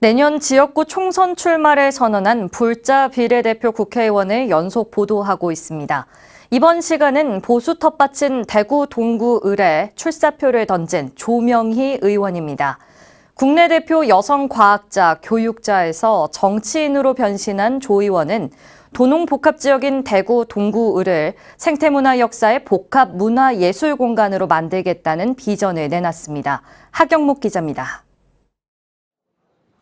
내년 지역구 총선 출마를 선언한 불자 비례대표 국회의원을 연속 보도하고 있습니다. 이번 시간은 보수 텃밭인 대구 동구 을에 출사표를 던진 조명희 의원입니다. 국내 대표 여성 과학자, 교육자에서 정치인으로 변신한 조 의원은 도농 복합 지역인 대구 동구 을을 생태문화 역사의 복합 문화 예술 공간으로 만들겠다는 비전을 내놨습니다. 하경목 기자입니다.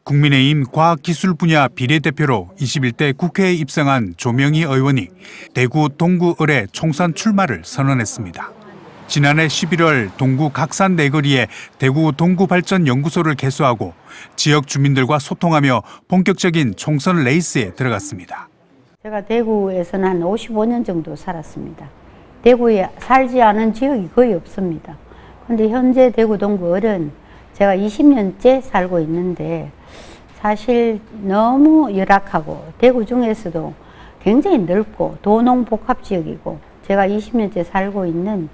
국민의힘 과학기술 분야 비례대표로 21대 국회에 입성한 조명희 의원이 대구 동구 을의 총선 출마를 선언했습니다. 지난해 11월 동구 각산 내거리에 대구 동구발전연구소를 개소하고 지역 주민들과 소통하며 본격적인 총선 레이스에 들어갔습니다. 제가 대구에서는 한 55년 정도 살았습니다. 대구에 살지 않은 지역이 거의 없습니다. 근데 현재 대구 동구 을은 제가 20년째 살고 있는데 사실 너무 열악하고 대구 중에서도 굉장히 넓고 도농 복합 지역이고 제가 20년째 살고 있는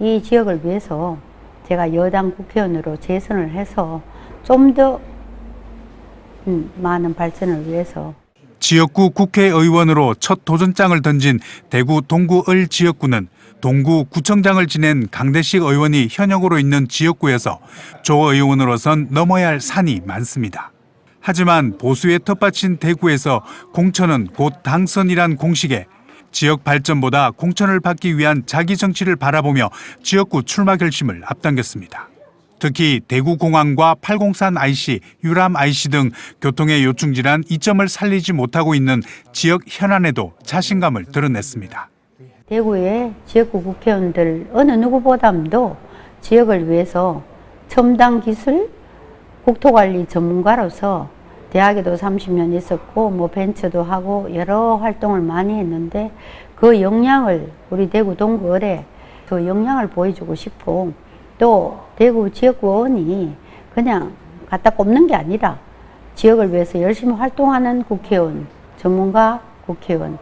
이 지역을 위해서 제가 여당 국회의원으로 재선을 해서 좀더 음, 많은 발전을 위해서 지역구 국회의원으로 첫 도전장을 던진 대구 동구을 지역구는 동구 구청장을 지낸 강대식 의원이 현역으로 있는 지역구에서 조 의원으로선 넘어야 할 산이 많습니다. 하지만 보수의 텃밭인 대구에서 공천은 곧 당선이란 공식에 지역 발전보다 공천을 받기 위한 자기 정치를 바라보며 지역구 출마 결심을 앞당겼습니다. 특히 대구공항과 팔공산 IC, 유람 IC 등 교통의 요충 질환 이점을 살리지 못하고 있는 지역 현안에도 자신감을 드러냈습니다. 대구의 지역구 국회의원들 어느 누구보다도 지역을 위해서 첨단 기술 국토관리 전문가로서 대학에도 30년 있었고 뭐 벤처도 하고 여러 활동을 많이 했는데 그 역량을 우리 대구 동구을에 그 역량을 보여주고 싶고 또 대구 지역구원이 그냥 갖다 꼽는 게 아니라 지역을 위해서 열심히 활동하는 국회의원, 전문가 국회의원을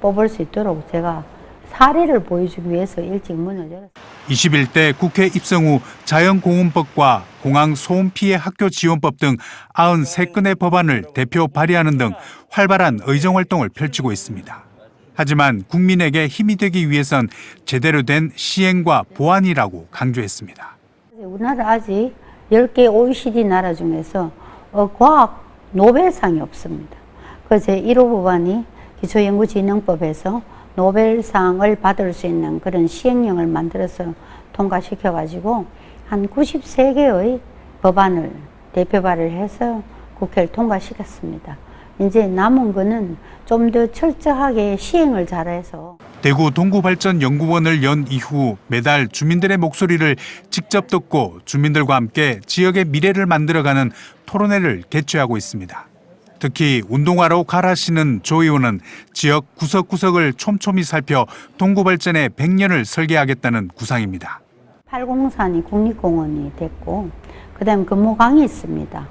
뽑을 수 있도록 제가 사례를 보여주기 위해서 일찍 문을 열었습니다. 21대 국회 입성 후 자연공원법과 공항 소음 피해 학교 지원법 등 93건의 법안을 대표 발의하는 등 활발한 의정 활동을 펼치고 있습니다. 하지만 국민에게 힘이 되기 위해선 제대로 된 시행과 보완이라고 강조했습니다. 우리나라 아직 10개 OECD 나라 중에서 어, 과학 노벨상이 없습니다. 그제 1호 법안이 기초연구진흥법에서 노벨상을 받을 수 있는 그런 시행령을 만들어서 통과시켜 가지고 한 93개의 법안을 대표 발의를 해서 국회를 통과시켰습니다. 이제 남은 거는 좀 더 철저하게 시행을 잘해서 대구 동구발전연구원을 연 이후 매달 주민들의 목소리를 직접 듣고 주민들과 함께 지역의 미래를 만들어가는 토론회를 개최하고 있습니다. 특히 운동화로 갈아시는 조 의원은 지역 구석구석을 촘촘히 살펴 동구 발전의 100년을 설계하겠다는 구상입니다. 팔공산이 국립공원이 됐고 그다음 금호강이 있습니다.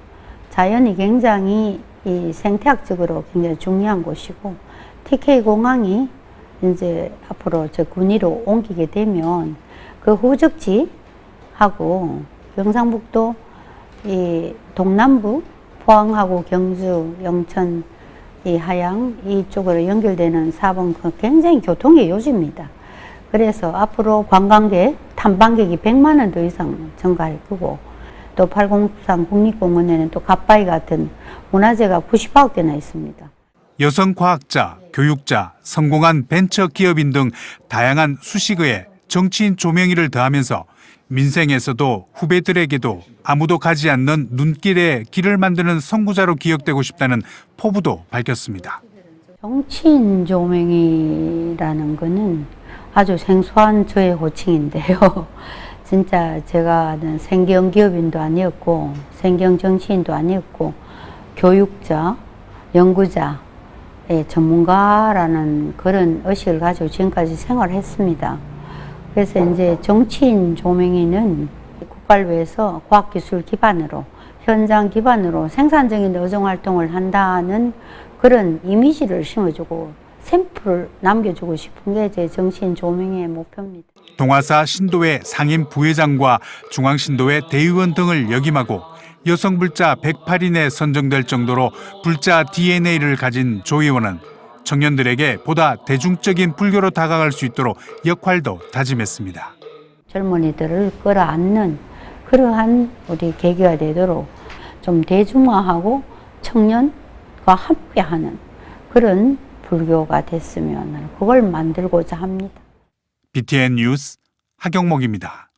자연이 굉장히 이 생태학적으로 굉장히 중요한 곳이고 TK 공항이 이제 앞으로 저 군위로 옮기게 되면 그 후적지하고 경상북도 이 동남부 포항하고 경주, 영천, 이 하양 이쪽으로 연결되는 사번 그 굉장히 교통의 요지입니다. 그래서 앞으로 관광객, 탐방객이 100만 원 더 이상 증가할 거고 또 팔공산 국립공원에는 또 갓바위 같은 문화재가 99개나 있습니다. 여성 과학자, 교육자, 성공한 벤처 기업인 등 다양한 수식어에 정치인 조명이를 더하면서 민생에서도 후배들에게도 아무도 가지 않는 눈길에 길을 만드는 선구자로 기억되고 싶다는 포부도 밝혔습니다. 정치인 조명이라는 거는 아주 생소한 저의 호칭인데요. 진짜 제가는 생경 기업인도 아니었고, 생경 정치인도 아니었고, 교육자, 연구자, 의 전문가라는 그런 의식을 가지고 지금까지 생활을 했습니다. 그래서 이제 정치인 조명이는 국가를 위해서 과학기술 기반으로, 현장 기반으로 생산적인 의정 활동을 한다는 그런 이미지를 심어주고 샘플을 남겨주고 싶은 게 제 정치인 조명의 목표입니다. 동아사 신도의 상임 부회장과 중앙신도의 대의원 등을 역임하고 여성 불자 108인에 선정될 정도로 불자 DNA를 가진 조 의원은 청년들에게 보다 대중적인 불교로 다가갈 수 있도록 역할도 다짐했습니다. 젊은이들을 끌어안는 그러한 우리 계기가 되도록 좀 대중화하고 청년과 함께하는 그런 불교가 됐으면 그걸 만들고자 합니다. BTN 뉴스 하경목입니다.